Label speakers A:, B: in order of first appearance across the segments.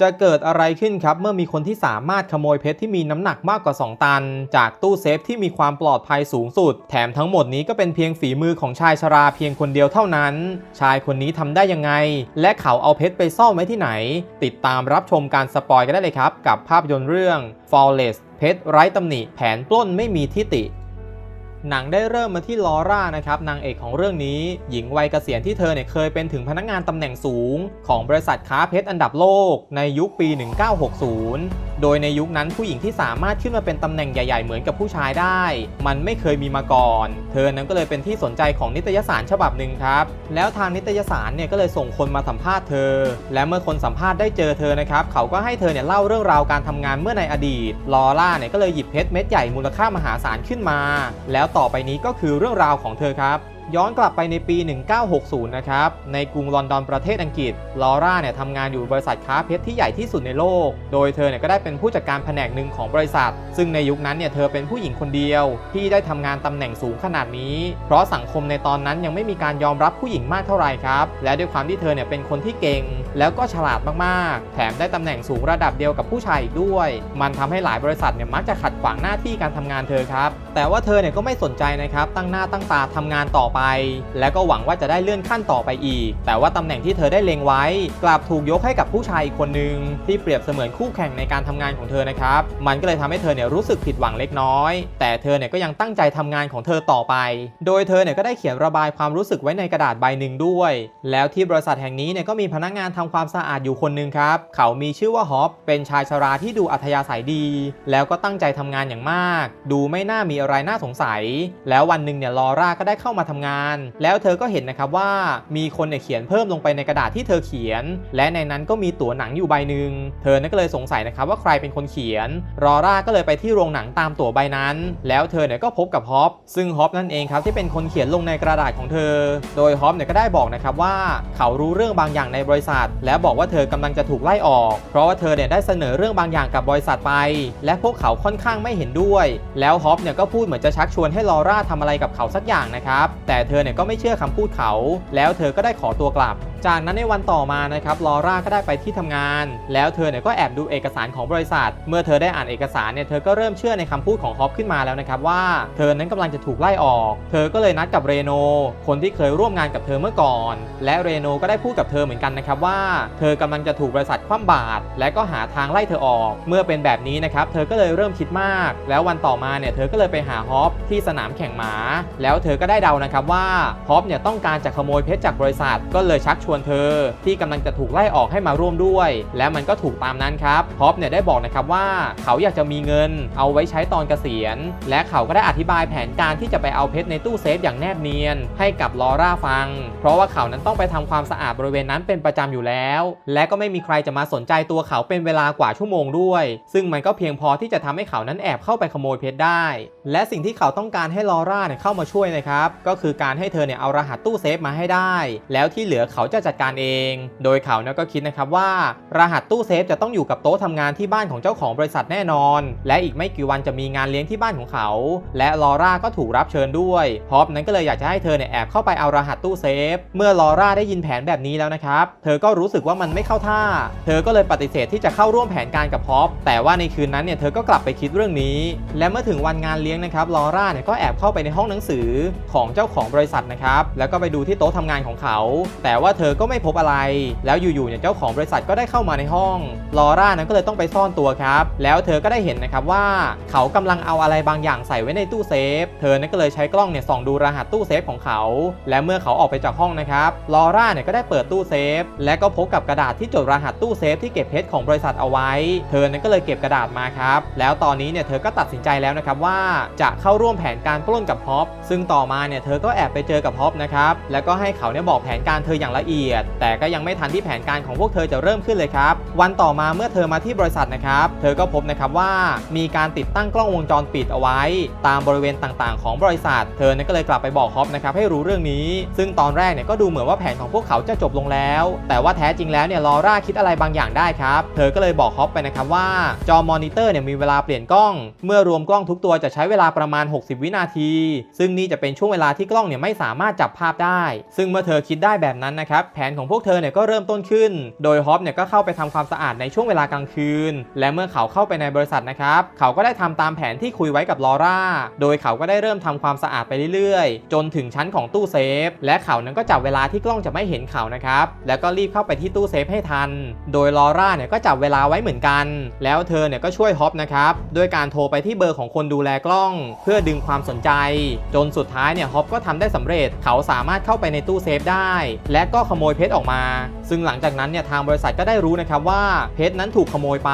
A: จะเกิดอะไรขึ้นครับเมื่อมีคนที่สามารถขโมยเพชรที่มีน้ำหนักมากกว่า 2 ตัน จากตู้เซฟที่มีความปลอดภัยสูงสุด แถมทั้งหมดนี้ก็เป็นเพียงฝีมือของชายชราเพียงคนเดียวเท่านั้น ชายคนนี้ทำได้ยังไง และเขาเอาเพชรไปซ่อนไว้ที่ไหน ติดตามรับชมการสปอยกันได้เลยครับ กับภาพยนตร์เรื่อง Flawless เพชรไร้ตำหนิแผนปล้นไม่มีทิติ หนังได้เริ่มมาที่ลอร่านะครับนางเอกของเรื่องนี้ หญิงวัยเกษียณที่เธอเนี่ยเคยเป็นถึงพนักงานตำแหน่งสูง ของบริษัทค้าเพชรอันดับโลกในยุคปี 1960โดยในยุคนั้นผู้หญิงที่สามารถขึ้นมาเป็นตำแหน่งใหญ่ ๆ เหมือนกับผู้ชายได้ มันไม่เคยมีมาก่อน เธอนั้นก็เลยเป็นที่สนใจของนิตยสารฉบับหนึ่งครับ แล้วทางนิตยสารเนี่ยก็เลยส่งคนมาสัมภาษณ์เธอ และเมื่อคนสัมภาษณ์ได้เจอเธอนะครับ เขาก็ให้เธอเนี่ยเล่าเรื่องราวการทำงานเมื่อในอดีต ลอร่าเนี่ยก็เลยหยิบเพชรเม็ดใหญ่มูลค่ามหาศาลขึ้นมา แล้วต่อไปนี้ก็คือเรื่องราวของเธอครับ ย้อนกลับไปในปี 1960 นะครับ ในกรุงลอนดอนประเทศอังกฤษ ลอร่าเนี่ยทำงานอยู่บริษัทค้าเพชรที่ใหญ่ที่สุดในโลก โดยเธอเนี่ยก็ได้เป็นผู้จัดการแผนกหนึ่งของบริษัท ซึ่งในยุคนั้นเนี่ยเธอเป็นผู้หญิงคนเดียว ที่ได้ทำงานตำแหน่งสูงขนาดนี้ เพราะสังคมในตอนนั้นยังไม่มีการยอมรับผู้หญิงมากเท่าไหร่ครับ และด้วยความที่เธอเนี่ยเป็นคนที่เก่ง แล้วก็ฉลาดมากๆ แถมได้ตำแหน่งสูงระดับเดียวกับผู้ชายอีกด้วย มันทำให้หลายบริษัทเนี่ยมักจะขัดขวางหน้าที่การทำงานเธอครับ แต่ว่าเธอเนี่ยก็ไม่สนใจนะครับ ตั้งหน้าตั้งตาทำงานต่อไปและก็หวังว่าจะได้เลื่อนขั้นต่อไปอีก แต่ว่าตำแหน่งที่เธอได้เล็งไว้ กลับถูกยกให้กับผู้ชายอีกคนหนึ่งที่เปรียบเสมือนคู่แข่งในการทำงานของเธอนะครับ มันก็เลยทำให้เธอเนี่ยรู้สึกผิดหวังเล็กน้อย แต่เธอเนี่ยก็ยังตั้งใจทำงานของเธอต่อไป โดยเธอเนี่ยก็ได้เขียนระบายความรู้สึกไว้ในกระดาษใบหนึ่งด้วย แล้วที่บริษัทแห่งนี้เนี่ยก็มีพนักงานทำความสะอาดอยู่คนหนึ่งครับ เขามีชื่อว่าฮอปเป็นชายชราที่ดูอัธยาศัยดี แล้วก็ตั้งใจทำงานอย่างมาก ดูไม่น่ามีอะไรน่าสงสัย แล้ววันหนึ่งเนี่ยลอร่าก็ได้เข้ามาทำงานแล้วเธอก็เห็นนะครับว่ามีคนเนี่ยเขียนเพิ่มลงไปในกระดาษที่เธอเขียน และในนั้นก็มีตั๋วหนังอยู่ใบหนึ่งเธอเนี่ยก็เลยสงสัยนะครับว่าใครเป็นคนเขียนลอร่าก็เลยไปที่โรงหนังตามตั๋วใบนั้น แล้วเธอเนี่ยก็พบกับฮอปซึ่งฮอปนั่นเองครับที่เป็นคนเขียนลงในกระดาษของเธอ โดยฮอปเนี่ยก็ได้บอกนะครับว่าเขารู้เรื่องบางอย่างในบริษัท และบอกว่าเธอกำลังจะถูกไล่ออก เพราะว่าเธอเนี่ยได้เสนอเรื่องบางอย่างกับบริษัทไป และพวกเขาค่อนข้างไม่เห็นด้วย แล้วฮอปเนี่ยก็พูดเหมือนจะชักชวนให้ลอร่าทำอะไรกับเขาสักอย่างนะครับแต่เธอเนี่ยก็ไม่เชื่อคำพูดเขา แล้วเธอก็ได้ขอตัวกลับจากนั้นในวันต่อมานะครับลอร่าก็ได้ไปที่ทำงาน แล้วเธอเนี่ยก็แอบดูเอกสารของบริษัท เมื่อเธอได้อ่านเอกสารเนี่ยเธอก็เริ่มเชื่อในคำพูดของฮอปขึ้นมาแล้วนะครับว่าเธอนั้นกำลังจะถูกไล่ออก เธอก็เลยนัดกับเรโน คนที่เคยร่วมงานกับเธอเมื่อก่อน และเรโนก็ได้พูดกับเธอเหมือนกันนะครับว่า เธอกำลังจะถูกบริษัทคว่ำบาตรและก็หาทางไล่เธอออก เมื่อเป็นแบบนี้นะครับเธอก็เลยเริ่มคิดมาก แล้ววันต่อมาเนี่ยเธอก็เลยไปหาฮอปที่สนามแข่งม้าแล้วเธอก็ได้เดานะครับว่าฮอปเนี่ยต้องการจะขโมยเพชรจากบริษัทก็เลยชักชวนเธอ ที่กำลังจะถูกไล่ออกให้มาร่วมด้วย และมันก็ถูกตามนั้นครับฮอปเนี่ยได้บอกนะครับว่าเขาอยากจะมีเงิน เอาไว้ใช้ตอนเกษียณ และเขาก็ได้อธิบายแผนการที่จะไปเอาเพชรในตู้เซฟอย่างแนบเนียน ให้กับลอร่าฟัง เพราะว่าเขานั้นต้องไปทำความสะอาดบริเวณนั้นเป็นประจำอยู่แล้ว และก็ไม่มีใครจะมาสนใจตัวเขาเป็นเวลากว่าชั่วโมงด้วย ซึ่งมันก็เพียงพอที่จะทำให้เขานั้นแอบเข้าไปขโมยเพชรได้ และสิ่งที่เขาต้องการให้ลอร่าเนี่ยเข้ามาช่วยนะครับ ก็คือการให้เธอเนี่ยเอารหัสตู้เซฟมาให้ได้ แล้วที่เหลือเขาจะจัดการเอง โดยเขาเนี่ยก็คิดนะครับว่ารหัสตู้เซฟจะต้องอยู่กับโต๊ะทำงานที่บ้านของเจ้าของบริษัทแน่นอน และอีกไม่กี่วันจะมีงานเลี้ยงที่บ้านของเขา และลอร่าก็ถูกรับเชิญด้วยฮอปนั้นก็เลยอยากจะให้เธอเนี่ยแอบเข้าไปเอารหัสตู้เซฟ เมื่อลอร่าได้ยินแผนแบบนี้แล้วนะครับ เธอก็รู้สึกว่ามันไม่เข้าท่า เธอก็เลยปฏิเสธที่จะเข้าร่วมแผนการกับฮอปแต่ว่าในคืนนั้นเนี่ยเธอก็กลับไปคิดเรื่องนี้ และเมื่อถึงวันงานเลี้ยงนะครับลอร่าเนี่ยก็แอบเข้าไปในห้องหนังสือของเจ้าของบริษัทนะครับแล้วก็ไปดูที่โต๊ะทำงานของเขา แต่ว่าเธอก็ไม่พบอะไร แล้วอยู่ๆเนี่ยเจ้าของบริษัทก็ได้เข้ามาในห้อง ลอร่านั้นก็เลยต้องไปซ่อนตัวครับ แล้วเธอก็ได้เห็นนะครับว่าเขากำลังเอาอะไรบางอย่างใส่ไว้ในตู้เซฟ เธอนั้นก็เลยใช้กล้องเนี่ยส่องดูรหัสตู้เซฟของเขา และเมื่อเขาออกไปจากห้องนะครับ ลอร่าเนี่ยก็ได้เปิดตู้เซฟ และก็พบกับกระดาษที่จดรหัสตู้เซฟที่เก็บเพชรของบริษัทเอาไว้ เธอนั้นก็เลยเก็บกระดาษมาครับ แล้วตอนนี้เนี่ยเธอก็ตัดสินใจแล้วนะครับว่าจะเข้าร่วมแผนการปล้นกับฮอปซึ่งต่อมาเนี่ยเธอก็แอบไปเจอกับฮอปนะครับ แล้วก็ให้เขาเนี่ยบอกแผนการเธออย่างละเอียดแต่ก็ยังไม่ทันที่แผนการของพวกเธอจะเริ่มขึ้นเลยครับ วันต่อมาเมื่อเธอมาที่บริษัทนะครับ เธอก็พบนะครับว่ามีการติดตั้งกล้องวงจรปิดเอาไว้ ตามบริเวณต่างๆ ของบริษัท เธอเนี่ยก็เลยกลับไปบอกฮอปนะครับให้รู้เรื่องนี้ ซึ่งตอนแรกเนี่ยก็ดูเหมือนว่าแผนของพวกเขาจะจบลงแล้ว แต่ว่าแท้จริงแล้วเนี่ยลอร่าคิดอะไรบางอย่างได้ครับ เธอก็เลยบอกฮอปไปนะครับว่าจอมอนิเตอร์เนี่ยมีเวลาเปลี่ยนกล้อง เมื่อรวมกล้องทุกตัวจะใช้เวลาประมาณ 60 วินาที ซึ่งนี่จะเป็นช่วงเวลาที่กล้องเนี่ยไม่สามารถจับภาพได้ ซึ่งเมื่อเธอคิดได้แบบนั้นนะครับแผนของพวกเธอเนี่ยก็เริ่มต้นขึ้น โดยฮอปเนี่ยก็เข้าไปทำความสะอาดในช่วงเวลากลางคืน และเมื่อเขาเข้าไปในบริษัทนะครับ เขาก็ได้ทำตามแผนที่คุยไว้กับลอร่า โดยเขาก็ได้เริ่มทำความสะอาดไปเรื่อยๆ จนถึงชั้นของตู้เซฟ และเขานั้นก็จับเวลาที่กล้องจะไม่เห็นเขานะครับ แล้วก็รีบเข้าไปที่ตู้เซฟให้ทัน โดยลอร่าเนี่ยก็จับเวลาไว้เหมือนกัน แล้วเธอเนี่ยก็ช่วยฮอปนะครับ ด้วยการโทรไปที่เบอร์ของคนดูแลกล้อง เพื่อดึงความสนใจ จนสุดท้ายเนี่ยฮอปก็ทำได้สำเร็จ เขาสามารถเข้าไปในตู้เซฟได้ และก็ขโมยเพชรออกมา ซึ่งหลังจากนั้นเนี่ยทางบริษัทก็ได้รู้นะครับว่าเพชรนั้นถูกขโมยไป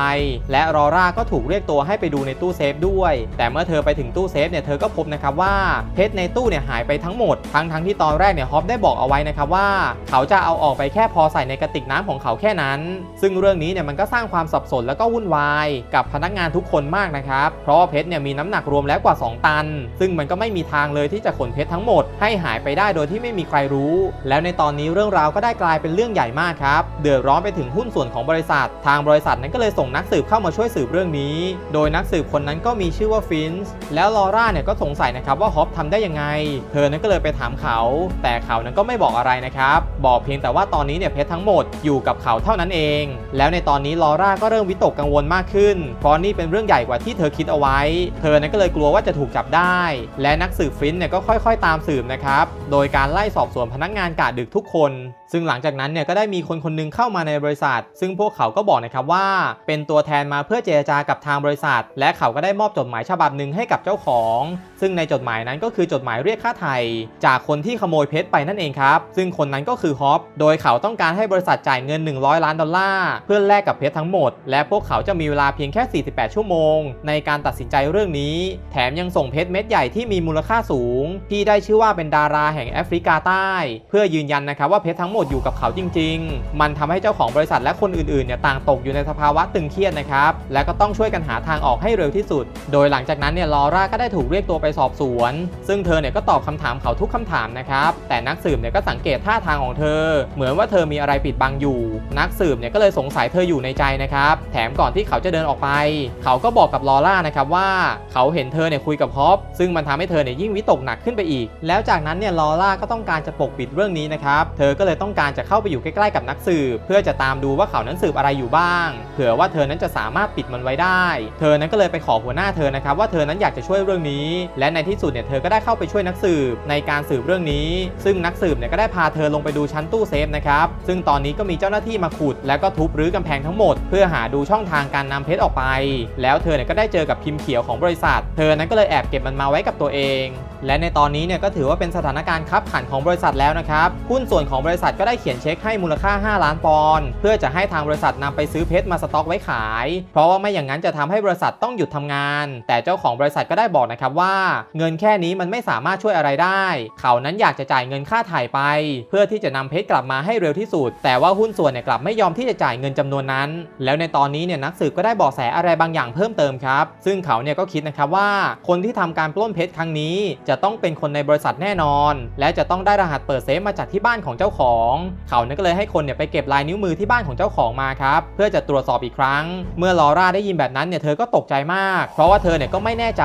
A: และลอร่าก็ถูกเรียกตัวให้ไปดูในตู้เซฟด้วย แต่เมื่อเธอไปถึงตู้เซฟเนี่ยเธอก็พบนะครับว่าเพชรในตู้เนี่ยหายไปทั้งหมด ทั้งทั้งที่ตอนแรกเนี่ยฮอปได้บอกเอาไว้นะครับว่า เขาจะเอาออกไปแค่พอใส่ในกระติกน้ำของเขาแค่นั้น ซึ่งเรื่องนี้เนี่ยมันก็สร้างความสับสนแล้วก็วุ่นวาย กับพนักงานทุกคนมากนะครับ เพราะเพชรเนี่ยมีน้ำหนักรวมแล้วกว่า 2 ตัน ซึ่งมันก็ไม่มีทางเลยที่จะขนเพชรทั้งหมดให้หายไปได้โดยที่ไม่มีใครรู้ แล้วในตอนนี้เรื่องราวก็ได้กลายเป็นเรื่องใหญ่มากครับ เดือดร้อนไปถึงหุ้นส่วนของบริษัท ทางบริษัทนั้นก็เลยส่งนักสืบเข้ามาช่วยสืบเรื่องนี้ โดยนักสืบคนนั้นก็มีชื่อว่าฟินส์แล้วลอร่าเนี่ยก็สงสัยนะครับว่าฮอปทำได้ยังไง เธอนั้นก็เลยไปถามเขา แต่เขานั้นก็ไม่บอกอะไรนะครับ บอกเพียงแต่ว่าตอนนี้เนี่ยเพชรทั้งหมดอยู่กับเขาเท่านั้นเอง แล้วในตอนนี้ลอร่าก็เริ่มวิตกกังวลมากขึ้น เพราะนี่เป็นเรื่องใหญ่กว่าที่เธอคิดเอาไว้ เธอนั้นก็เลยกลัวว่าจะถูกจับได้ และนักสืบฟินเนี่ยก็ค่อยๆ ตามสืบนะครับ โดยการไล่สอบสวนพนักงานกะดึกทุกคน ซึ่งหลังจากนั้นเนี่ยก็ได้มีคนคนหนึงเข้ามาในบริษัท ซึ่งพวกเขาก็บอกนะครับว่า เป็นตัวแทนมาเพื่อเจรจากับทางบริษัท และเขาก็ได้มอบจดหมายฉบับหนึ่งให้กับเจ้าของ ซึ่งในจดหมายนั้นก็คือจดหมายเรียกค่าไถ่จากคนที่ขโมยเพชรไปนั่นเองครับ ซึ่งคนนั้นก็คือฮอปโดยเขาต้องการให้บริษัทจ่ายเงิน 100 ล้านดอลลาร์เพื่อแลกกับเพชรทั้งหมด และพวกเขาจะมีเวลาเพียงแค่ 48 ชั่วโมง ในการตัดสินใจเรื่องนี้ แถมยังส่งเพชรเม็ดใหญ่ที่มีมูลค่าสูง ที่ได้ชื่อว่าเป็นดาราแห่งแอฟริกาใต้ เพื่อยืนยันนะครับว่าเพชรทั้งหมดอยู่กับเขาจริง ๆ มันทำให้เจ้าของบริษัทและคนอื่นๆเนี่ยต่างตกอยู่ในสภาวะตึงเครียดนะครับ และก็ต้องช่วยกันหาทางออกให้เร็วที่สุด โดยหลังจากนั้นเนี่ยลอร่าก็ได้ถูกเรียกตัวไปสอบสวน ซึ่งเธอเนี่ยก็ตอบคำถามเขาทุกคำถามนะครับ แต่นักสืบเนี่ยก็สังเกตท่าทางของเธอ เหมือนว่าเธอมีอะไรปิดบังอยู่ นักสืบเนี่ยก็เลยสงสัยเธออยู่ในใจนะครับ แถมก่อนที่เขาจะเดินออกไป เขาก็บอกกับลอร่านะครับว่าเขาเห็นเธอเนี่ยคุยกับฮอปซึ่งมันทำให้เธอเนี่ยยิ่งวิตกหนักขึ้นไปอีก แล้วจากนั้นเนี่ยลอร่าก็ต้องการจะปกปิดเรื่องนี้นะครับ เธอก็เลยต้องการจะเข้าไปอยู่ใกล้ๆกับนักสืบ เพื่อจะตามดูว่าเขานั้นสืบอะไรอยู่บ้าง เผื่อว่าเธอนั้นจะสามารถปิดมันไว้ได้ เธอนั้นก็เลยไปขอหัวหน้าเธอนะครับว่าเธอนั้นอยากจะช่วยเรื่องนี้ และในที่สุดเนี่ยเธอก็ได้เข้าไปช่วยนักสืบในการสืบเรื่องนี้ ซึ่งนักสืบเนี่ยก็ได้พาเธอลงไปดูชั้นตู้เซฟนะครับซึ่งตอนนี้ก็มีเจ้าหน้าที่มาขุด แล้วก็ทุบรื้อกำแพงทั้งหมด เพื่อหาดูช่องทางการนำเพชรออกไป แล้วเธอเนี่ยก็ได้เจอกับพิมพ์เขียวของบริษัท เธอนั้นก็เลยแอบเก็บมันมาไว้กับตัวเอง และในตอนนี้เนี่ยก็ถือว่าเป็นสถานการณ์คับขันของบริษัทแล้วนะครับหุ้นส่วนของบริษัทก็ได้เขียนเช็คให้มูลค่า 5 ล้านปอนด์เพื่อจะให้ทางบริษัทนำไปซื้อเพชรมาสต็อกไว้ขาย เพราะว่าไม่อย่างนั้นจะทำให้บริษัทต้องหยุดทำงาน แต่เจ้าของบริษัทก็ได้บอกนะครับว่า เงินแค่นี้มันไม่สามารถช่วยอะไรได้ เขานั้นอยากจะจ่ายเงินค่าถ่ายไป เพื่อที่จะนำเพชรกลับมาให้เร็วที่สุด แต่ว่าหุ้นส่วนเนี่ยกลับไม่ยอมที่จะจ่ายเงินจำนวนนั้น แล้วในตอนนี้เนี่ยนักสืบก็ได้บาะแสอะไรบางอย่างเพิ่มเติมครับ ซึ่งเขาเนี่ยก็คิดนะครับว่าคนที่ทำการปล้นเพชรครั้งนี้จะจะต้องเป็นคนในบริษัทแน่นอน และจะต้องได้รหัสเปิดเซฟมาจากที่บ้านของเจ้าของ เขาเนี่ยก็เลยให้คนเนี่ยไปเก็บลายนิ้วมือที่บ้านของเจ้าของมาครับเพื่อจะตรวจสอบอีกครั้ง เมื่อลอร่าได้ยินแบบนั้นเนี่ยเธอก็ตกใจมาก เพราะว่าเธอเนี่ยก็ไม่แน่ใจ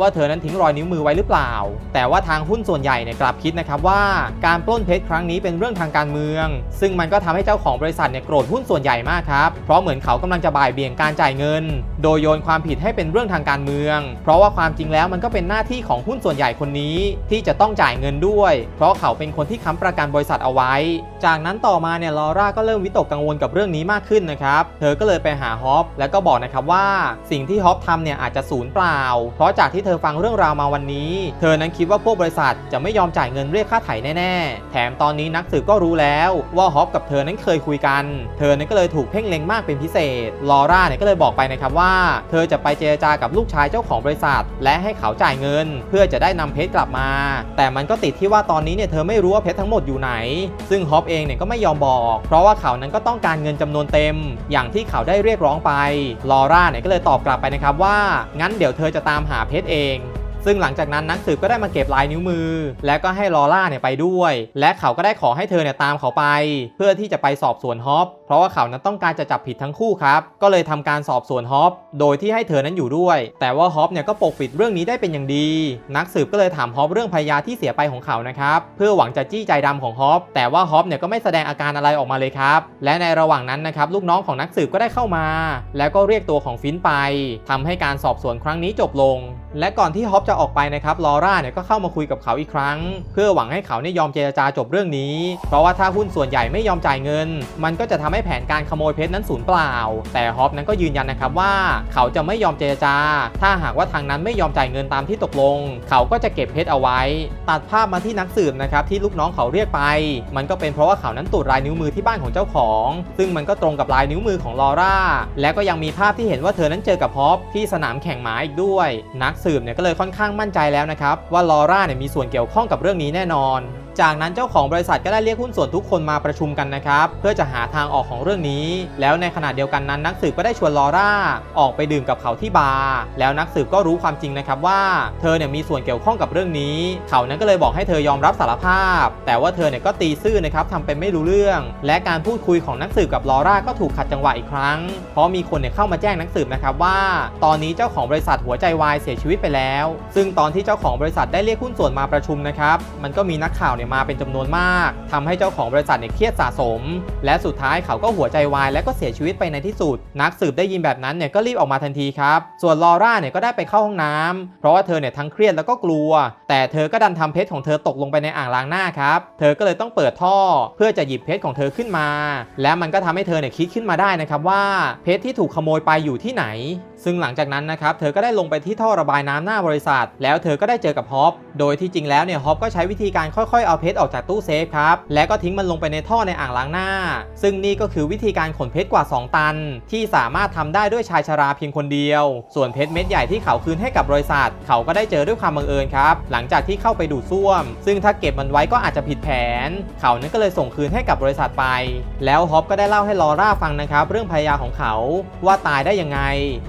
A: ว่าเธอนั้นทิ้งรอยนิ้วมือไว้หรือเปล่า แต่ว่าทางหุ้นส่วนใหญ่เนี่ยกลับคิดนะครับว่าการปล้นเพชรครั้งนี้เป็นเรื่องทางการเมือง ซึ่งมันก็ทำให้เจ้าของบริษัทเนี่ยโกรธหุ้นส่วนใหญ่มากครับเพราะเหมือนเขากำลังจะบ่ายเบี่ยงการจ่ายเงิน โดยโยนความผิดให้เป็นเรื่องทางการเมือง เพราะว่าความจริงแล้วมันก็เป็นหน้าที่ของหุ้นส่วนใหญ่คนนี้ที่จะต้องจ่ายเงินด้วย เพราะเขาเป็นคนที่ค้ำประกันบริษัทเอาไว้ จากนั้นต่อมาเนี่ยลอร่าก็เริ่มวิตกกังวลกับเรื่องนี้มากขึ้นนะครับ เธอก็เลยไปหาฮอปแล้วก็บอกนะครับว่าสิ่งที่ฮอปทำเนี่ยอาจจะสูญเปล่า เพราะจากที่เธอฟังเรื่องราวมาวันนี้ เธอนั้นคิดว่าพวกบริษัทจะไม่ยอมจ่ายเงินเรียกค่าไถ่แน่ๆ แถมตอนนี้นักสืบก็รู้แล้วว่าฮอปกับเธอนั้นเคยคุยกัน เธอนั้นก็เลยถูกเพ่งเล็งมากเป็นพิเศษ ลอร่าเนี่ยก็เลยบอกไปนะครับว่า เธอจะไปเจรจากับลูกชายเจ้าของบริษัท และให้เขาจ่ายเงิน เพื่อจะได้นำเพชรกลับมา แต่มันก็ติดที่ว่าตอนนี้เนี่ยเธอไม่รู้ว่าเพชรทั้งหมดอยู่ไหน ซึ่งฮอปเองเนี่ยก็ไม่ยอมบอก เพราะว่าเขานั้นก็ต้องการเงินจำนวนเต็ม อย่างที่เขาได้เรียกร้องไป ลอร่าเนี่ยก็เลยตอบกลับไปนะครับว่า งั้นเดี๋ยวเธอจะตามหาเพชรเอง ซึ่งหลังจากนั้นนักสืบก็ได้มาเก็บลายนิ้วมือ และก็ให้ลอร่าเนี่ยไปด้วย และเขาก็ได้ขอให้เธอเนี่ยตามเขาไป เพื่อที่จะไปสอบสวนฮอปเพราะว่าเขานั้นต้องการจะจับผิดทั้งคู่ครับ ก็เลยทำการสอบสวนฮอปโดยที่ให้เธอนั้นอยู่ด้วย แต่ว่าฮอปเนี่ยก็ปกปิดเรื่องนี้ได้เป็นอย่างดี นักสืบก็เลยถามฮอปเรื่องภรรยาที่เสียไปของเขานะครับเพื่อหวังจะจี้ใจดำของฮอปแต่ว่าฮอปเนี่ยก็ไม่แสดงอาการอะไรออกมาเลยครับ และในระหว่างนั้นนะครับลูกน้องของนักสืบก็ได้เข้ามา แล้วก็เรียกตัวของฟินไปทำให้การสอบสวนครั้งนี้จบลง และก่อนที่ฮอปจะออกไปนะครับลอร่าเนี่ยก็เข้ามาคุยกับเขาอีกครั้ง เพื่อหวังให้เขาเนี่ยยอมเจรจาจบเรื่องนี้ เพราะว่าถ้าหุ้นส่วนใหญ่ไม่ยอมจ่ายเงิน มันก็จะทำให้แผนการขโมยเพชรนั้นสูญเปล่า แต่ฮอปนั้นก็ยืนยันนะครับว่า เขาจะไม่ยอมเจรจา ถ้าหากว่าทางนั้นไม่ยอมจ่ายเงินตามที่ตกลง เขาก็จะเก็บเพชรเอาไว้ ตัดภาพมาที่นักสืบนะครับที่ลูกน้องเขาเรียกไป มันก็เป็นเพราะว่าเขานั้นตรวจลายนิ้วมือที่บ้านของเจ้าของ ซึ่งมันก็ตรงกับลายนิ้วมือของลอร่าและก็ยังมีภาพที่เห็นว่าเธอนั้นเจอกับฮอปที่สนามแข่งม้าอีกด้วย นักสืบเนี่ยก็เลยค่อนข้างมั่นใจแล้วนะครับว่าลอร่าเนี่ยมีส่วนเกี่ยวข้องกับเรื่องนี้แน่นอน จากนั้นเจ้าของบริษัทก็ได้เรียกหุ้นส่วนทุกคนมาประชุมกันนะครับเพื่อจะหาทางออกของเรื่องนี้ แล้วในขณะเดียวกันนั้นนักสืบก็ได้ชวนลอร่าออกไปดื่มกับเขาที่บาร์แล้วนักสืบก็รู้ความจริงนะครับว่า เธอเนี่ยมีส่วนเกี่ยวข้องกับเรื่องนี้ เขานั้นก็เลยบอกให้เธอยอมรับสารภาพ แต่ว่าเธอเนี่ยก็ตีซื่อนะครับทำเป็นไม่รู้เรื่อง และการพูดคุยของนักสืบกับลอร่าก็ถูกขัดจังหวะอีกครั้ง เพราะมีคนเนี่ยเข้ามาแจ้งนักสืบนะครับว่า ตอนนี้เจ้าของบริษัทหัวใจวายเสียชีวิตไปแล้ว ซึ่งตอนที่เจ้าของบริษัทได้เรียกหุ้นส่วนมาประชุมนะครับมันก็มีนักข่าวเนี่ยมาเป็นจำนวนมากทำให้เจ้าของบริษัทเนี่ยเครียดสะสม และสุดท้ายเขาก็หัวใจวายและก็เสียชีวิตไปในที่สุด นักสืบได้ยินแบบนั้นเนี่ยก็รีบออกมาทันทีครับ ส่วนลอร่าเนี่ยก็ได้ไปเข้าห้องน้ำเพราะว่าเธอเนี่ยทั้งเครียดแล้วก็กลัว แต่เธอก็ดันทำเพชรของเธอตกลงไปในอ่างล้างหน้าครับ เธอก็เลยต้องเปิดท่อ เพื่อจะหยิบเพชรของเธอขึ้นมา และมันก็ทำให้เธอเนี่ยคิดขึ้นมาได้นะครับว่าเพชรที่ถูกขโมยไปอยู่ที่ไหน ซึ่งหลังจากนั้นนะครับเธอก็ได้ลงไปที่ท่อระบายน้ำหน้าบริษัท แล้วเธอก็ได้เจอกับฮอปโดยที่จริงแล้วเนี่ยฮอปก็ใช้วิธีการค่อยๆเอาเพชรออกจากตู้เซฟครับ และก็ทิ้งมันลงไปในท่อในอ่างล้างหน้า ซึ่งนี่ก็คือวิธีการขนเพชรกว่า 2 ตัน ที่สามารถทำได้ด้วยชายชราเพียงคนเดียว ส่วนเพชรเม็ดใหญ่ที่เขาคืนให้กับบริษัท เขาก็ได้เจอด้วยความบังเอิญครับ หลังจากที่เข้าไปดูดซ่วม ซึ่งถ้าเก็บมันไว้ก็อาจจะผิดแผน เขานั้นก็เลยส่งคืนให้กับบริษัทไป แล้วฮอปก็ได้เล่าให้ลอร่าฟังนะครับ เรื่องภรรยาของเขาว่าตายได้ยังไง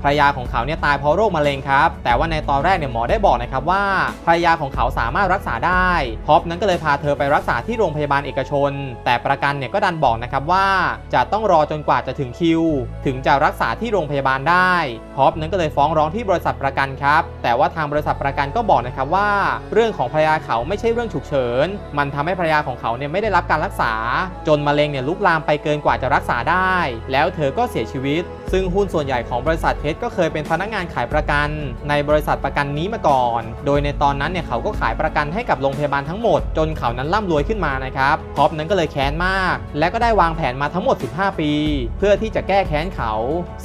A: ภรรยาของเขาเนี่ยตายเพราะโรคมะเร็งครับ แต่ว่าในตอนแรกเนี่ยหมอได้บอกนะครับว่าภรรยาของเขาสามารถรักษาได้ฮอปนั้นก็เลยพาเธอไปรักษาที่โรงพยาบาลเอกชน แต่ประกันเนี่ยก็ดันบอกนะครับว่าจะต้องรอจนกว่าจะถึงคิว ถึงจะรักษาที่โรงพยาบาลได้ฮอปนั้นก็เลยฟ้องร้องที่บริษัทประกันครับ แต่ว่าทางบริษัทประกันก็บอกนะครับว่า เรื่องของภรรยาเขาไม่ใช่เรื่องฉุกเฉิน มันทำให้ภรรยาของเขาเนี่ยไม่ได้รับการรักษา จนมะเร็งเนี่ยลุกลามไปเกินกว่าจะรักษาได้ แล้วเธอก็เสียชีวิต ซึ่งหุ้นส่วนใหญ่ของบริษัทเพชรก็เคยเป็นพนักงานขายประกัน ในบริษัทประกันนี้มาก่อน โดยในตอนนั้นเนี่ยเขาก็ขายประกันให้กับโรงพยาบาลทั้งหมดจนเขาานั้นร่ำรวยขึ้นมานะครับฮอปนั้นก็เลยแค้นมาก และก็ได้วางแผนมาทั้งหมด 15 ปี เพื่อที่จะแก้แค้นเขา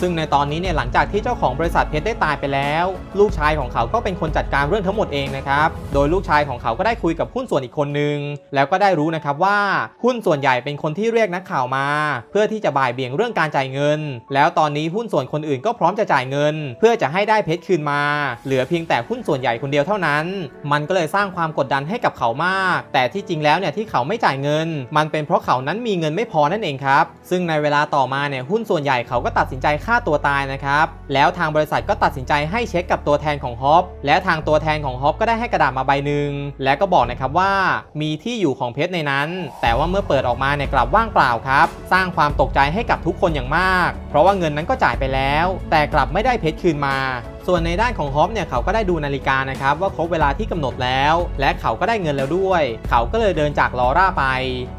A: ซึ่งในตอนนี้เนี่ยหลังจากที่เจ้าของบริษัทเพชรได้ตายไปแล้ว ลูกชายของเขาก็เป็นคนจัดการเรื่องทั้งหมดเองนะครับโดยลูกชายของเขาก็ได้คุยกับหุ้นส่วนอีกคนนึง แล้วก็ได้รู้นะครับว่าหุ้นส่วนใหญ่เป็นคนที่เรียกนักข่าวมา เพื่อที่จะบ่ายเบี่ยงเรื่องการจ่ายเงิน แล้วตอนนี้หุ้นส่วนคนอื่นก็พร้อมจะจ่ายเงิน เพื่อจะให้ได้เพชรคืนมา เหลือเพียงแต่หุ้นส่วนใหญ่คนเดียวเท่านั้น มันก็เลยสร้างความกดดันให้กับเขามาก แต่แต่ที่จริงแล้วเนี่ยที่เขาไม่จ่ายเงิน มันเป็นเพราะเขานั้นมีเงินไม่พอนั่นเองครับ ซึ่งในเวลาต่อมาเนี่ยหุ้นส่วนใหญ่เขาก็ตัดสินใจฆ่าตัวตายนะครับแล้วทางบริษัทก็ตัดสินใจให้เช็คกับตัวแทนของฮอปและทางตัวแทนของฮอปก็ได้ให้กระดาษมาใบหนึ่งและก็บอกนะครับว่ามีที่อยู่ของเพชรในนั้น แต่ว่าเมื่อเปิดออกมาเนี่ยกลับว่างเปล่าครับ สร้างความตกใจให้กับทุกคนอย่างมาก เพราะว่าเงินนั้นก็จ่ายไปแล้ว แต่กลับไม่ได้เพชรคืนมาส่วนในด้านของฮอปเนี่ยเขาก็ได้ดูนาฬิกานะครับว่าครบเวลาที่กำหนดแล้ว และเขาก็ได้เงินแล้วด้วย เขาก็เลยเดินจากลอร่าไป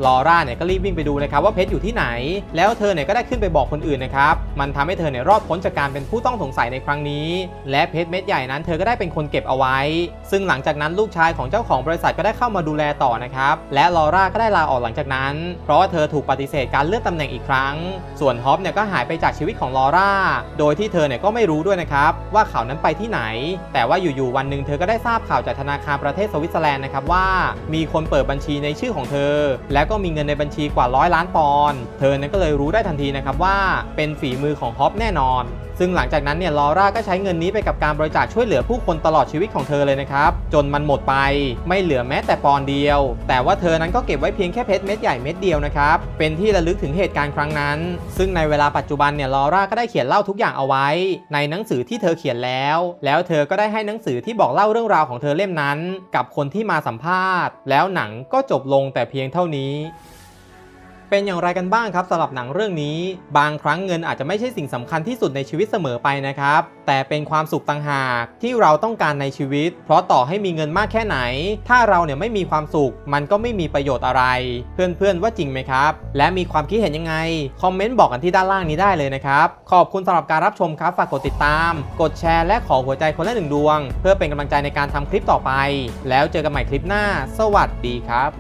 A: ลอร่าเนี่ยก็รีบวิ่งไปดูนะครับว่าเพชรอยู่ที่ไหน แล้วเธอเนี่ยก็ได้ขึ้นไปบอกคนอื่นนะครับมันทำให้เธอเนี่ยรอดพ้นจากการเป็นผู้ต้องสงสัยในครั้งนี้ และเพชรเม็ดใหญ่นั้นเธอก็ได้เป็นคนเก็บเอาไว้ ซึ่งหลังจากนั้นลูกชายของเจ้าของบริษัทก็ได้เข้ามาดูแลต่อนะครับและลอร่าก็ได้ลาออกหลังจากนั้น เพราะว่าเธอถูกปฏิเสธการเลื่อนตำแหน่งอีกครั้ง ส่วนฮอปเนี่ยก็หายไปจากชีวิตของลอร่าโดยที่เธอเนี่ยก็ไม่รู้ด้วยนะครับว่าขานั้นไปที่ไหน แต่ว่าอยู่ๆวันหนึ่งเธอก็ได้ทราบข่าวจากธนาคารประเทศสวิตเซอร์แลนด์นะครับว่า มีคนเปิดบัญชีในชื่อของเธอ และก็มีเงินในบัญชีกว่าร้อยล้านปอนด์เธอนั้นก็เลยรู้ได้ทันทีนะครับว่าเป็นฝีมือของฮอปแน่นอน ซึ่งหลังจากนั้นเนี่ยลอร่าก็ใช้เงินนี้ไปกับการบริจาคช่วยเหลือผู้คนตลอดชีวิตของเธอเลยนะครับจนมันหมดไป ไม่เหลือแม้แต่ปอนด์เดียว แต่ว่าเธอนั้นก็เก็บไว้เพียงแค่เพชรเม็ดใหญ่เม็ดเดียวนะครับเป็นที่ระลึกถึงเหตุการณ์ครั้งนั้น ซึ่งในเวลาปัจจุบันเนี่ยลอร่าก็ได้เขียนเล่าทุกอย่างเอาไว้ ในหนังสือที่เธอเขียนแล้ว แล้วเธอก็ได้ให้หนังสือที่บอกเล่าเรื่องราวของเธอเล่มนั้น กับคนที่มาสัมภาษณ์ แล้วหนังก็จบลงแต่เพียงเท่านี้ เป็นอย่างไรกันบ้างครับสำหรับหนังเรื่องนี้ บางครั้งเงินอาจจะไม่ใช่สิ่งสำคัญที่สุดในชีวิตเสมอไปนะครับ แต่เป็นความสุขต่างหากที่เราต้องการในชีวิต เพราะต่อให้มีเงินมากแค่ไหน ถ้าเราเนี่ยไม่มีความสุข มันก็ไม่มีประโยชน์อะไร เพื่อนๆว่าจริงไหมครับ และมีความคิดเห็นยังไง คอมเมนต์บอกกันที่ด้านล่างนี้ได้เลยนะครับ ขอบคุณสำหรับการรับชมครับ ฝากกดติดตาม กดแชร์และขอหัวใจคนละหนึ่งดวง เพื่อเป็นกำลังใจในการทำคลิปต่อไป แล้วเจอกันใหม่คลิปหน้า สวัสดีครับ